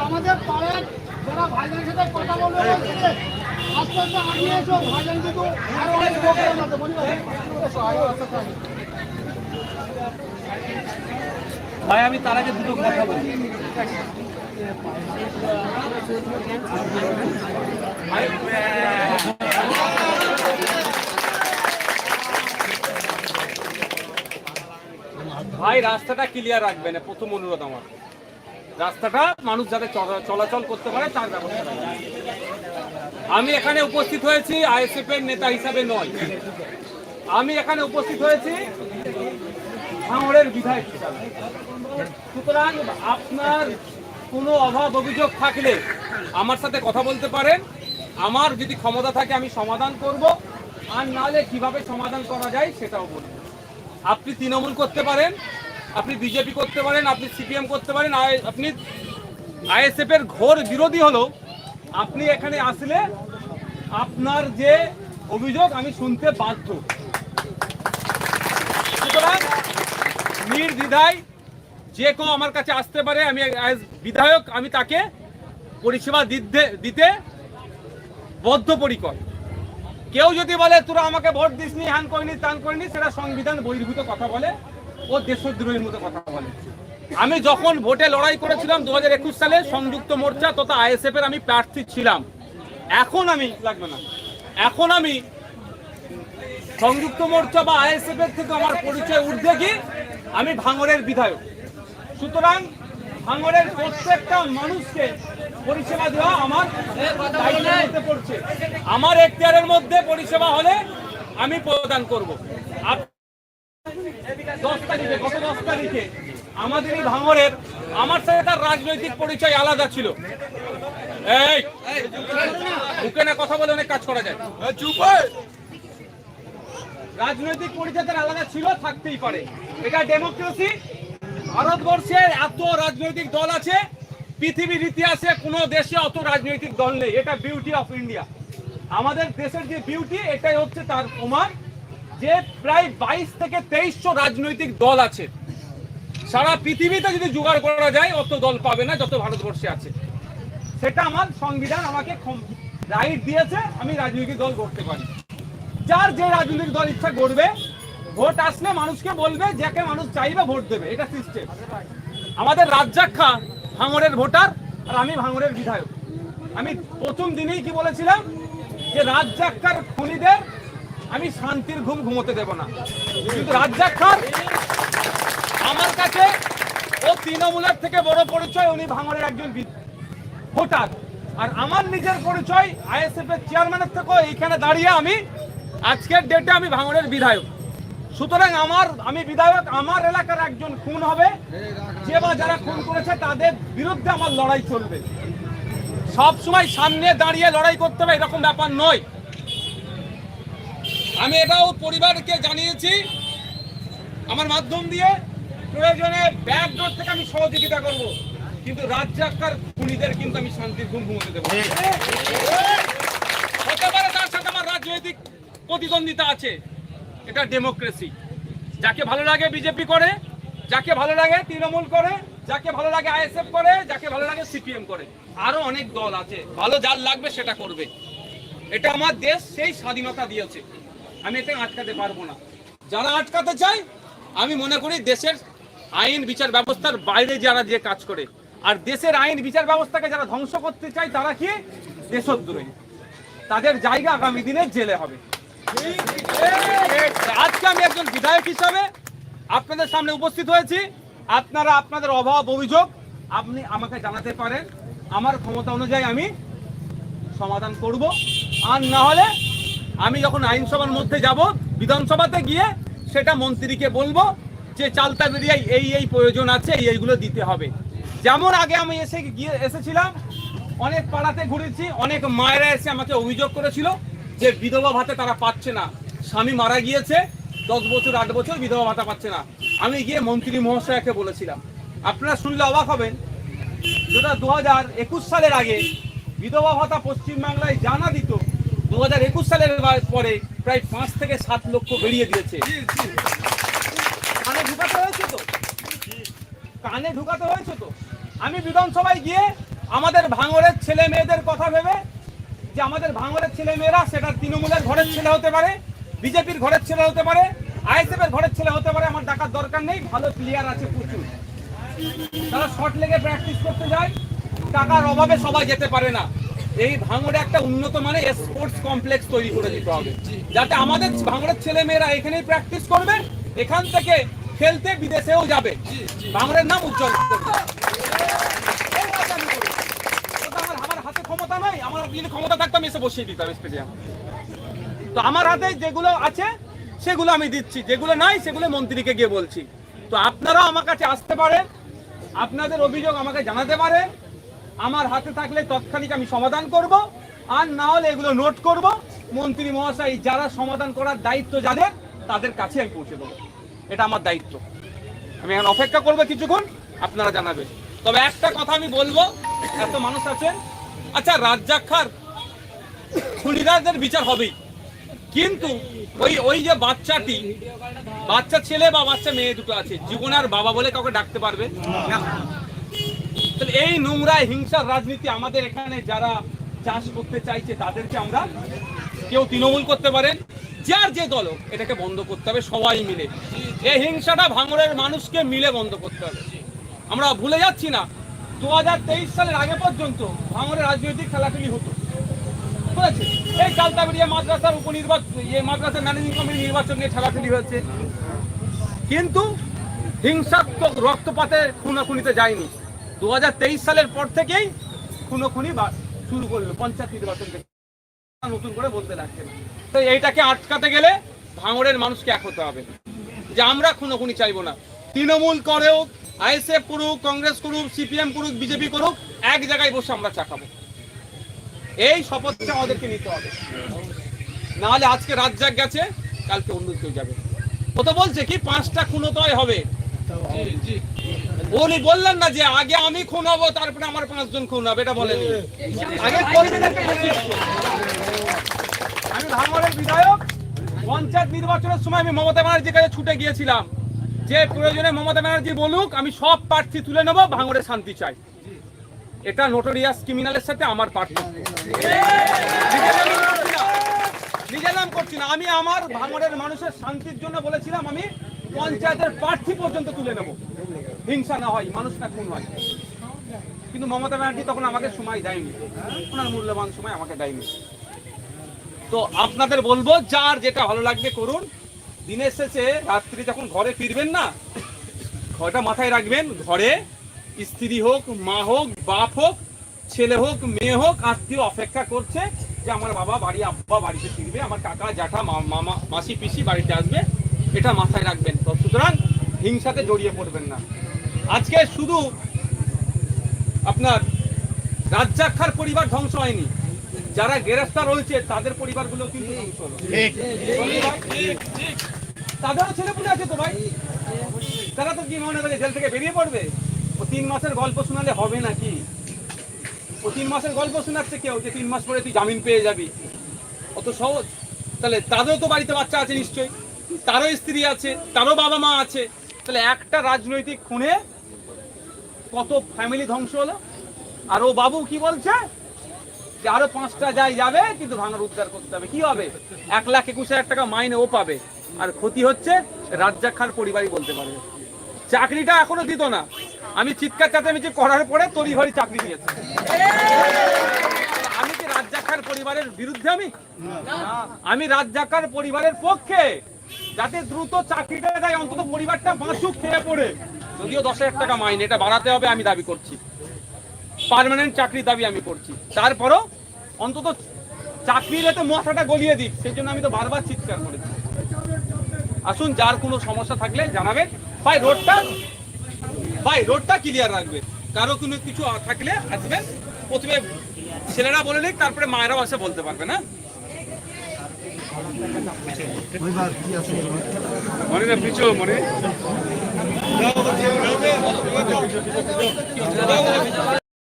আমাদের পাড়ার যারা ভাইজানের সাথে কথা বলবে বলছে আস্তে আস্তে আগিয়ে এসো ভাইজান কিন্তু আরও অনেক লোকের মধ্যে বলি ভাই, আমি তার আগে দুটো কথা বলি। ভাই, রাস্তাটা ক্লিয়ার রাখবেন প্রথম অনুরোধ আমার। রাস্তাটা মানুষ যাতে চলা- চলাচল করতে পারে, তার ব্যবস্থা আমি এখানে উপস্থিত হয়েছি আইএসএফ এর নেতা হিসাবে নয়। আমি এখানে উপস্থিত হয়েছি ভাঙড়ের বিধায়ক সুতরাং আপনার কোনো অভাব অভিযোগ থাকলে আমার সাথে কথা বলতে পারেন। আমার যদি ক্ষমতা থাকে আমি সমাধান করব। আর নাহলে কীভাবে সমাধান করা যায় সেটাও বলব। আপনি তৃণমূল করতে পারেন, আপনি বিজেপি করতে পারেন, আপনি সিপিএম করতে পারেন আপনি আইএসএফ এর ঘোর বিরোধী হলো আপনি এখানে আসলে আপনার যে অভিযোগ আমি শুনতে বাধ্য সুতরাং নির্দ্বিধায় যে কেউ আমার কাছে আসতে পারে, আমি বিধায়ক, আমি তাকে পরিষেবা দিতে দিতে বদ্ধপরিকর। কেউ যদি বলে, তোরা আমাকে ভোট দিসনি হ্যান করিনি ত্যান করিনি, সেটা সংবিধান বহির্ভূত কথা বলে, ও দেশদ্রোহীর মতো কথা বলে। আমি যখন ভোটে লড়াই করেছিলাম দু হাজার একুশ সালে, সংযুক্ত মোর্চা তথা আইএসএফ এর আমি প্রার্থী ছিলাম। এখন আমি, লাগবে না। এখন আমি সংযুক্ত মোর্চা বা আইএসএফ এর থেকে আমার পরিচয় ঊর্ধ্বে কি? আমি ভাঙরের বিধায়ক। সুতরাং ভাঙরের প্রত্যেকটা মানুষকে পরিষেবা দেওয়া আমার পড়ছে। আমার এখতিয়ারের মধ্যে পরিষেবা হলে আমি প্রদান করব। দশ তারিখে, গত দশ তারিখে ভাঙড়ের আমার সাথে তার রাজনৈতিক পরিচয় আলাদা ছিল। কথা বলে অনেক কাজ করা যায়। রাজনৈতিক পরিচয় তার আলাদা ছিল, থাকতেই পারে। এটা ডেমোক্রেসি ভারতবর্ষে এত রাজনৈতিক দল আছে, পৃথিবীর ইতিহাসে কোনো দেশে অত রাজনৈতিক দল নেই। এটা বিউটি অফ ইন্ডিয়া আমাদের দেশের যে বিউটি এটাই হচ্ছে তার প্রমাণ যে প্রায় বাইশ থেকে তেইশশো রাজনৈতিক দল আছে। সারা পৃথিবীতে যদি জোগাড় করা যায়, অত দল পাবে না যত ভারতবর্ষে আছে। সেটা আমার সংবিধান আমাকে রাইট দিয়েছে, আমি রাজনৈতিক দল করতে পারি। যার যে রাজনৈতিক দল ইচ্ছা করবে ভোট আসলে মানুষকে বলবে যাকে মানুষ চাইবে ভোট দেবে, এটা সিস্টেম আমাদের রাজ্জাক খা ভাঙড়ের ভোটার আর আমি ভাঙড়ের বিধায়ক। আমি প্রথম দিনেই কি বলেছিলাম যে রাজ্জাক্কার খুনিদের আমি শান্তির ঘুম ঘুমোতে দেব না। কিন্তু রাজ্জাক খান আমার কাছে ও তৃণমূলের থেকে বড় পরিচয়, উনি ভাঙড়ের একজন ভোটার। আর আমার নিজের পরিচয় আইএসএফ এর চেয়ারম্যানের থেকেও এইখানে দাঁড়িয়ে আমি আজকের ডেটে আমি ভাঙড়ের বিধায়ক। সুতরাং আমার, আমি বিধায়ক, আমার এলাকার একজন খুন হবে। যে বা যারা খুন করেছে, তাদের বিরুদ্ধে আমার লড়াই চলবে। সব সময় সামনে দাঁড়িয়ে লড়াই করতে হবে, এরকম ব্যাপার নয়। আমি এটাও পরিবারকে জানিয়েছি। আমার মাধ্যম দিয়ে প্রয়োজনে ব্যাক ডোর থেকে আমি সহযোগিতা করব। কিন্তু রাজ্জাকার খুনিদের কিন্তু আমি শান্তির ঘুম ঘুমোতে দেবো হতে পারে তার সাথে আমার রাজনৈতিক প্রতিদ্বন্দ্বিতা আছে। এটা ডেমোক্রেসি যাকে ভালো লাগে বিজেপি করে, যাকে ভালো লাগে তৃণমূল করে, যাকে ভালো লাগে আইএসএফ করে, যাকে ভালো লাগে সিপিএম করে। আরও অনেক দল আছে। ভালো যার লাগবে সেটা করবে। এটা আমার দেশ সেই স্বাধীনতা দিয়েছে। আমি এটা আটকাতে পারব না। যারা আটকাতে চায়, আমি মনে করি দেশের আইন বিচার ব্যবস্থার বাইরে যারা যে কাজ করে। আর দেশের আইন বিচার ব্যবস্থাকে যারা ধ্বংস করতে চায়, তারা কি? দেশদ্রোহী। তাদের জায়গা আগামী দিনে জেলে হবে। আজকে আমি একজন বিধায়ক হিসাবে আপনাদের সামনে উপস্থিত হয়েছি। আপনারা আপনাদের অভাব অভিযোগ আপনি আমাকে জানাতে পারেন। আমার ক্ষমতা অনুযায়ী আমি সমাধান করব। আর না হলে আমি যখন আইনসভার মধ্যে যাব, বিধানসভাতে গিয়ে সেটা মন্ত্রীকে বলব যে চালতা বেরিয়ায় এই এই প্রয়োজন আছে, এই, এইগুলো দিতে হবে। যেমন আগে আমি এসে গিয়ে এসেছিলাম, অনেক পাড়াতে ঘুরেছি, অনেক মায়েরা এসে আমাকে অভিযোগ করেছিল। যে বিধবা ভাতা তারা পাচ্ছে না। স্বামী মারা গিয়েছে, দশ বছর, আট বছর বিধবা ভাতা পাচ্ছে না। আমি গিয়ে মন্ত্রী মহাশয়কে বলেছিলাম। আপনারা শুনলে অবাক হবেন, যেটা দু হাজার একুশ সালের আগে বিধবা ভাতা পশ্চিমবাংলায় জানা দিত দু হাজার একুশ সালের পরে প্রায় পাঁচ থেকে সাত লক্ষ বেরিয়ে দিয়েছে। কানে ঢুকাতে হয়েছে তো? কানে ঢুকাতে হয়েছে তো? আমি বিধানসভায় গিয়ে আমাদের ভাঙরের ছেলে মেয়েদের কথা ভেবে যে আমাদের ভাঙরের ছেলে মেয়েরা সেটা তৃণমূলের ঘরের ছেলে হতে পারে, বিজেপির ঘরের ছেলে হতে পারে আইএসএফ এর ঘরের ছেলে হতে পারে, আমার ডাকার দরকার নেই, ভালো প্লেয়ার আছে প্রচুর। তারা শর্ট লেগে প্র্যাকটিস করতে যায়, টাকার অভাবে সবাই যেতে পারে না। এই ভাঙড়ে একটা উন্নত মানের স্পোর্টস কমপ্লেক্স তৈরি করে দিতে হবে, যাতে আমাদের ভাঙড়ের ছেলে মেয়েরা এখানেই প্র্যাকটিস করবে, এখান থেকে খেলতে বিদেশেও যাবে। ভাঙড়ের নাম উজ্জ্বল এই কাজ আমি করি। ওটা আমার আমার হাতে ক্ষমতা নাই, আমার যদি ক্ষমতা থাকতো, আমি এসে বসিয়ে দিতাম তো আমার হাতে যেগুলো আছে, সেগুলো আমি দিচ্ছি। যেগুলো নাই, সেগুলো মন্ত্রীকে গিয়ে বলছি। তো আপনারাও আমার কাছে আসতে পারেন, আপনাদের অভিযোগ আমাকে জানাতে পারেন। আমার হাতে থাকলে তৎক্ষণিক আমি সমাধান করব, আর না হলে এগুলো নোট করব। মন্ত্রী মহাশয়, যারা সমাধান করার দায়িত্ব যাদের, তাদের কাছে আমি পৌঁছে দেবো। এটা আমার দায়িত্ব। আমি এখন অপেক্ষা করব কিছুক্ষণ, আপনারা জানাবেন। তবে একটা কথা আমি বলব, এত মানুষ আছেন আচ্ছা রাজ্জাক্ষার খুনিদারদের বিচার হবেই। কিন্তু ওই ওই যে বাচ্চাটি, বাচ্চা ছেলে বা বাচ্চা মেয়ে দুটো আছে, জীবন আর বাবা বলে কাউকে ডাকতে পারবে? তাহলে এই নোংরা হিংসার রাজনীতি আমাদের এখানে যারা চাষ করতে চাইছে, তাদেরকে আমরা কেউ তৃণমূল করতে পারেন যার যে দল এটাকে বন্ধ করতে হবে সবাই মিলে। এই হিংসাটা ভাঙড়ের মানুষকে মিলে বন্ধ করতে হবে। আমরা ভুলে যাচ্ছি না দু হাজার তেইশ সালের আগে পর্যন্ত ভাঙড়ের রাজনৈতিক খেলাখেলি হতো। বুঝেছে এই কালতাবেড়িয়া মাদ্রাসার উপনির্বাচন ইয়ে মাদ্রাসার ম্যানেজিং কমিটি নির্বাচন নিয়ে ঠেলাঠেলি হয়েছে। কিন্তু হিংসাত্মক রক্তপাতে খুনাখুনিতে যায়নি। দু হাজার তেইশ সালের পর থেকেই খুনোখুনি শুরু করল, পঞ্চায়েত নির্বাচন থেকে। নতুন করে বলতে লাগছে তো এইটাকে আটকাতে গেলে ভাঙড়ের মানুষকে এক হতে হবে। যে আমরা খুনোখুনি চাইব না। তৃণমূল করেও আইএসএফ করুক, কংগ্রেস করুক, সিপিএম করুক, বিজেপি করুক, এক জায়গায় বসে আমরা চা খাব। এই শপথটা আমাদেরকে নিতে হবে। নাহলে আজকে রাত জাগ গেছে, কালকে অন্য কেউ যাবে। ও তো বলছে কি, পাঁচটা খুনোতয় হবে। উনি বললেন না যে, আগে আমি খুন হব, তারপরে আমার পাঁচজন খুন হবে, এটা বলেনি। আগে আমি বিধায়ক, পঞ্চায়েত নির্বাচনের সময় আমি মমতা ব্যানার্জির কাছে ছুটে গিয়েছিলাম। যে প্রয়োজনে মমতা ব্যানার্জি বলুক, আমি সব প্রার্থী তুলে নেব, ভাঙড়ে শান্তি চাই। এটা নোটোরিয়াস ক্রিমিনালের সাথে আমার না। নিজের নাম করছি না। আমি আমার ভাঙড়ের মানুষের শান্তির জন্য বলেছিলাম, আমি পঞ্চায়েতের প্রার্থী পর্যন্ত তুলে নেব। হিংসা না হয়, মানুষ না খুন হয়। কিন্তু মমতা ব্যানার্জি তখন আমাকে সময় দেয়নি। ওনার মূল্যবান সময় আমাকে দেয়নি। তো আপনাদের বলব, যার যেটা ভালো লাগবে করুন। দিনের শেষে রাত্রি যখন ঘরে ফিরবেন না ঘরটা মাথায় রাখবেন ঘরে স্ত্রী হোক মা হোক বাপ হোক ছেলে হোক মেয়ে হোক আত্মীয় অপেক্ষা করছে যে আমার বাবা বাড়ি আব্বা বাড়িতে ফিরবে আমার কাকা জ্যাঠা মামা মাসি পিসি বাড়িতে আসবে এটা মাথায় রাখবেন। তো সুতরাং হিংসাতে জড়িয়ে পড়বেন না। আজকে শুধু আপনার রাজ্জাক্ষার পরিবার ধ্বংস হয়নি যারা গ্রেফতার হয়েছে তাদের পরিবারগুলো কিন্তু ধ্বংস হলো। তাদেরও ছেলে পুলে আছে তো ভাই। তারা তো কি মনে করে জেল থেকে বেরিয়ে পড়বে। ও তিন মাসের গল্প শোনালে হবে নাকি? ও তিন মাসের গল্প শোনাচ্ছে কেউ যে তিন মাস পরে তুই জামিন পেয়ে যাবি। অত সহজ? তাহলে তাদেরও তো বাড়িতে বাচ্চা আছে নিশ্চয়ই। তারও স্ত্রী আছে, তারও বাবা মা আছে। তাহলে একটা রাজনৈতিক খুনে কত ফ্যামিলি ধ্বংস হলো? আর ও বাবু কি বলছে? যে আরও পাঁচটা যাই যাবে, কিন্তু ভাঙার উদ্ধার করতে হবে। কি হবে? এক লাখ একুশ হাজার টাকা মাইনে ও পাবে। আর ক্ষতি হচ্ছে রাজ্জাক খান পরিবারই বলতে পারবে। চাকরিটা এখনও দিত না। আমি চিৎকার চেঁচামেচি করার পরে তরি ঘড়ি চাকরি দিয়েছে। আমি কি রাজ্জাক পরিবারের বিরুদ্ধে আমি? আমি রাজ্জাক পরিবারের পক্ষে যাতে দ্রুত চাকরিটা দেয়, অন্তত পরিবারটা বাঁচুক খেয়ে পড়ে। যদিও দশ হাজার টাকা মাইনে, এটা বাড়াতে হবে আমি দাবি করছি। পার্মানেন্ট চাকরি দাবি আমি করছি। তারপরও অন্তত চাকরি এলে তো মাথাটা গলিয়ে দিক, সেই জন্য আমি তো বারবার চিৎকার করেছি। আসুন, যার কোনো সমস্যা থাকলে জানাবেন। ভাই, রোডটা ভাই, রোডটা ক্লিয়ার রাখবে। কারও কোনো কিছু থাকলে আসবেন। প্রথমে ছেলেরা বলে নিক, তারপরে মায়েরাও আসে বলতে পারবে, না? মনে মনে।